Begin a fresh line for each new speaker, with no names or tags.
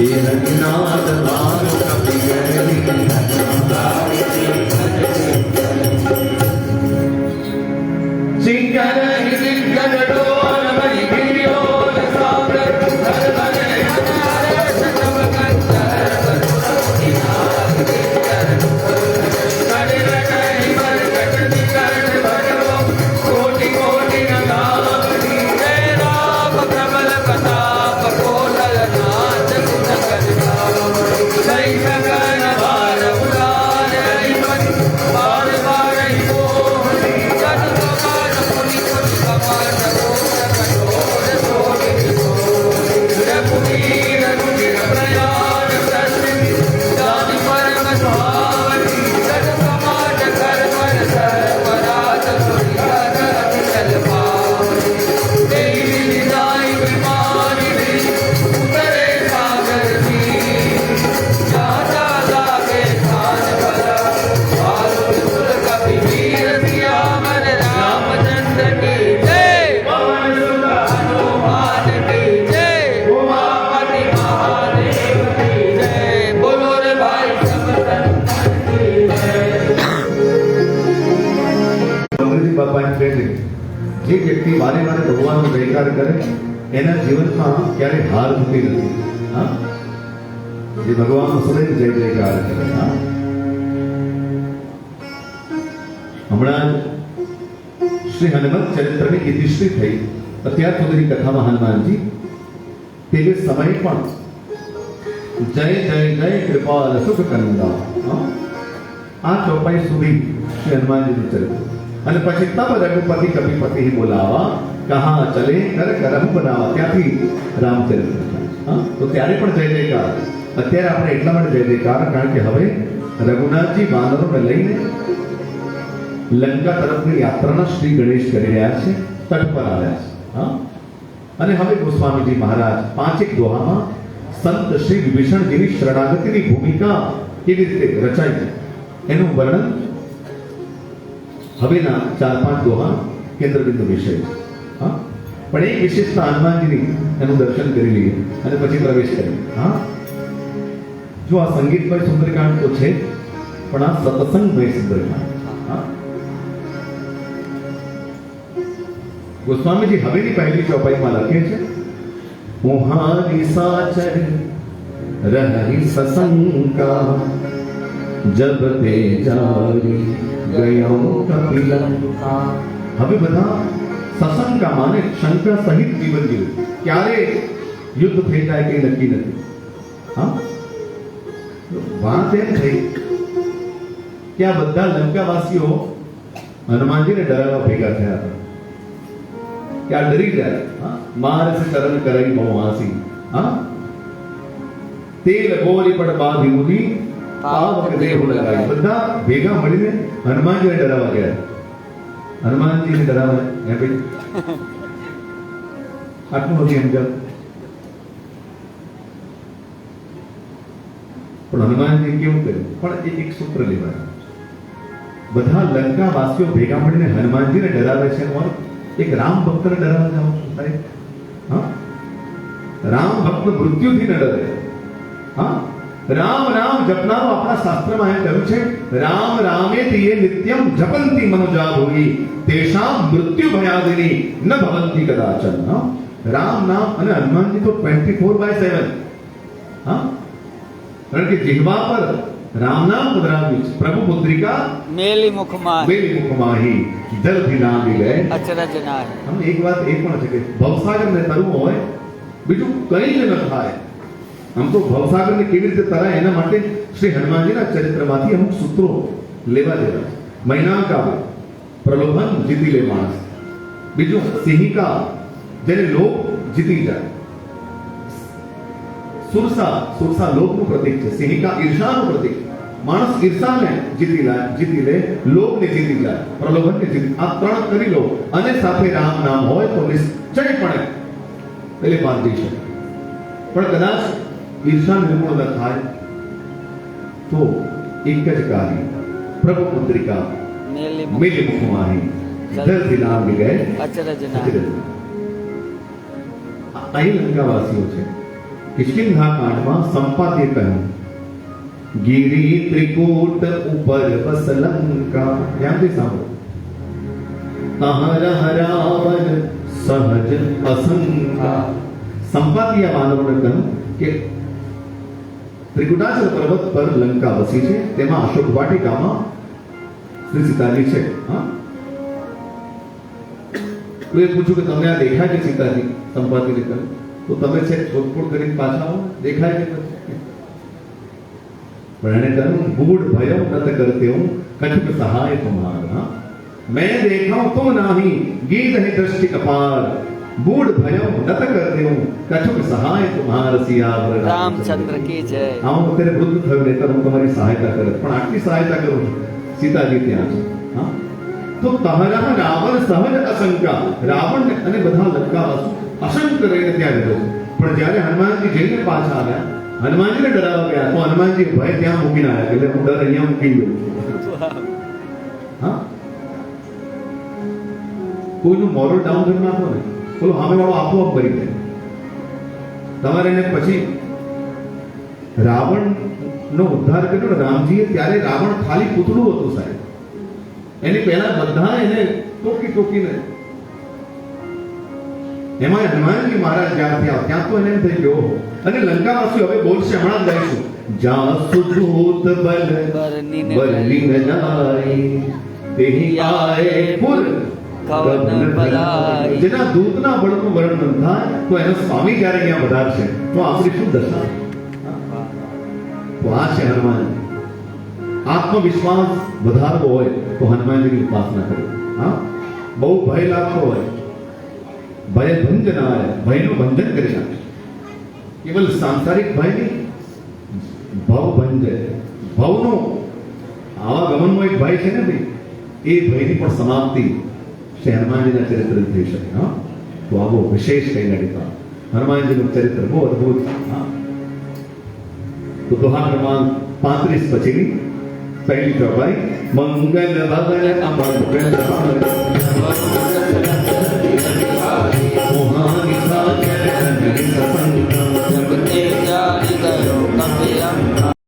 દેહનાથ ભાર
વ્યક્તિ વારે વારે ભગવાનનો જયકાર કરે, એના જીવનમાં ક્યારે હાર થતી નથી. જે ભગવાનનો સદૈવ જય જયકાર કરે હમણાં શ્રી હનુમત ચરિત્રની ઇતિશ્રી થઈ. અત્યાર સુધીની કથામાં હનુમાનજી તે સમય પણ જય જય જય કૃપાલ સુખ કંદા આ ચોપાઈ સુધી શ્રી હનુમાનજીનું ચરિત્ર. અને પછી તબ રઘુપતિ કપિપતિ બોલાવા, કહા ચલે કર કરમ બનાવા. ત્યાંથી રામચરિત્ર હા, તો ત્યારે પણ જય જયકાર. અત્યારે આપણે એટલા માટે જય જયકાર, કારણ કે હવે રઘુનાથજી વાનરોને લઈને લંકા તરફની યાત્રાના શ્રી ગણેશ કરી રહ્યા છે, તટ પર આવ્યા છે. હા? અને હવે ગોસ્વામીજી મહારાજ પાંચેક દોહામાં સંત શ્રી વિભીષણજીની શરણાગતિની ભૂમિકા કેવી રીતે રચાઈ એનું વર્ણન હવેના ચાર પાંચ દોહા કેન્દ્રબિંદુ વિષય હા? પણ એક વિશેષતા હનુમાનજીની એનું દર્શન કરી લઈએ અને પછી પ્રવેશ કરીએ. હા? જો આ સંગીતમય સુંદરકાંડ તો છે, પણ આ સત્સંગમય સુંદરકાંડ. હા? ગોસ્વામીજી હવેની પહેલી ચોપાઈમાં લખે છે ઉહારી સાચર રહી સસંકા જબ તે જારી ગયો કપિલંકા હવે બધા સસંકા માને શંકા સહિત જીવન જીવે ક્યારે યુદ્ધ થઈ જાય કઈ નક્કી નથી હા વાત એમ થઈ કે આ બધા લંકાવાસીઓ હનુમાનજીને ડરાવવા ભેગા થયા હતા કે આ ડરી જાય હા માર સે ચરણ કરાઈ બહુ હાસી હા તેલ ગોરી પણ બાંધી મુની દેવ બધા ભેગા મળીને હનુમાનજીને ડરાવવા ગયા. હનુમાનજીને ડરાવવા હે ભાઈ આટલું નથી સમજાતું પણ હનુમાનજી કેવું કર્યું? પણ એ એક સૂત્ર લેવાય. બધા લંકા વાસીઓ ભેગા મળીને હનુમાનજીને ડરાવે છે એનો એક રામ ભક્તને ડરાવવા જાઓ છો સાહેબ હા? રામ ભક્ત મૃત્યુથી ન ડરે. હા? રામ રામ જપનારો આપણા શાસ્ત્રમાં એમ કહ્યું છે રામ રામેતિ યે નિત્યમ જપંતિ મનુજા ભૂમિ તેષામ મૃત્યુ ભયાદિની ન ભવંતિ કદાચન હા રામ નામ અને હનુમાનજી તો 24 બાય 7 હા કારણ કે જીહવા પર રામ નામ પધરાવ્યું છે પ્રભુ પુત્રિકા
મેલી મુખમાં
વેલી મુખમાહી જલથી લાંબી ગયે
અચરજ ના
આમ એક વાત એ પણ છે કે ભવસાગરને તરવું હોય બીજું કંઈ જ ન થાય આમ તો ભવસાગરને કેવી રીતે તરાય એના માટે શ્રી હનુમાનજીના ચરિત્રમાંથી અમુક સૂત્રો લેવા દેવા. મહિના આવે પ્રલોભન જીતી લે માણસ. બીજું, સિંહિકા, જેને લોક જીતી જાય. સુરસા સુરસા લોકનું પ્રતીક છે. સિંહિકા ઈર્ષાનું પ્રતીક. માણસ ઈર્ષાને જીતી લે જીતી લે લોભને જીતી જાય, પ્રલોભનને જીતી. આ ત્રણ કરી લો, અને સાથે રામ નામ હોય તો નિશ્ચયપણે પેલે બાંધી શકે. પણ કદાચ ઈર્ષા નિર્મૂળ ન થાય તો એક જ કાર્ય પ્રભુ પુત્રિકા
મેલી મુખ
મેલી મુખમાહી જલથી લાંબી ગયે
અચરજ ના
અહીં લંકાવાસીઓ છે કિષ્કિંધા કાંડમાં સંપાદે કહ્યું ગિરી ત્રિકૂટ ઉપર બસ લંકા ધ્યાનથી સાંભળો અહર હરાવન સહજ અસંકા સંપાદીય માનવને કહ્યું કે ત્રિકુટાચલ પર્વત પર લંકા વસી છે. તેમાં અશોક વાટિકામાં શ્રી સીતાજી છે. હા? પૂછ્યું કે તમને આ દેખાય છે સીતાજી સંપાદિત રીતે? તો તમે છે છોટપોટ કરીને પાછા આવો. દેખાય કે પણ એને કહ્યું ગૂઢ ભય નત કરતે હું, કઠિન સહાય તમારા મેં દેખાઉં તું નાહી ગીત હે દ્રષ્ટિ કપાર अपार गूढ़ भयम नत करते हूं कछुक सहाय तुम्हार सियावर
રામચંદ્ર કી જય
આમ અત્યારે વૃદ્ધ થયો નહીં હું તમારી સહાયતા કરે પણ આટલી સહાયતા કરું છું સીતાજી ત્યાં છે હા તો તમારા રાવણ સહજ અશંકા રાવણ અને બધા લંકાવાસુ અશંક રહીને ત્યાં રહ્યો છે પણ જ્યારે હનુમાનજી જઈને પાછા આવ્યા હનુમાનજીને ડરાવવા ગયા તો હનુમાનજી ભય ત્યાં મૂકીને આવ્યા એટલે હું ડર અહીંયા મૂકી ગયો હા કોઈનું મોરલ ડાઉન કરી નાખો ને પેલો સામે વાળો આપોઆપ કરી દે. તમારે એને પછી રાવણ નો ઉદ્ધાર કર્યો ને રામજીએ ત્યારે રાવણ ખાલી પૂતળું હતું સાહેબ. એની પહેલા બધા એને ટોકી ટોકીને એમાં હનુમાનજી મહારાજ જ્યાં થયા ત્યાં તો એને થઈ ગયો. અને લંકાવાસીઓ હવે બોલશે હમણાં જ ગાઈશું. જા સુદૂત બલ
બરની ન
જાય તેહી આય પુર
કવન બલાય.
જેના દૂતના બળનું વર્ણન થાય, તો એનો સ્વામી જ્યારે અહીંયા વધારશે? તો આપણી શું દશા? તો આ છે હનુમાન. આત્મવિશ્વાસ વધારવો હોય, તો હનુમાનજીની ઉપાસના કરો. હા? બહુ ભય લાગતો હોય ભય ભંજનાય ભયનું ભંજન કરી નાખે. કેવલ સાંસારિક ભય નહીં ભવ ભંજન ભવનો આવા ગમનનો એક ભય છે ને ભાઈ? એ ભયની પણ સમાપ્તિ. શકે હા તો આવો વિશેષ કઈ લડિતા હનુમાનજીનું ચરિત્ર બહુ અદ્ભુત તો દોહા ક્રમાંક પાંત્રીસ પછીની પહેલી ચોપાઈ મંગલ ભવન અમર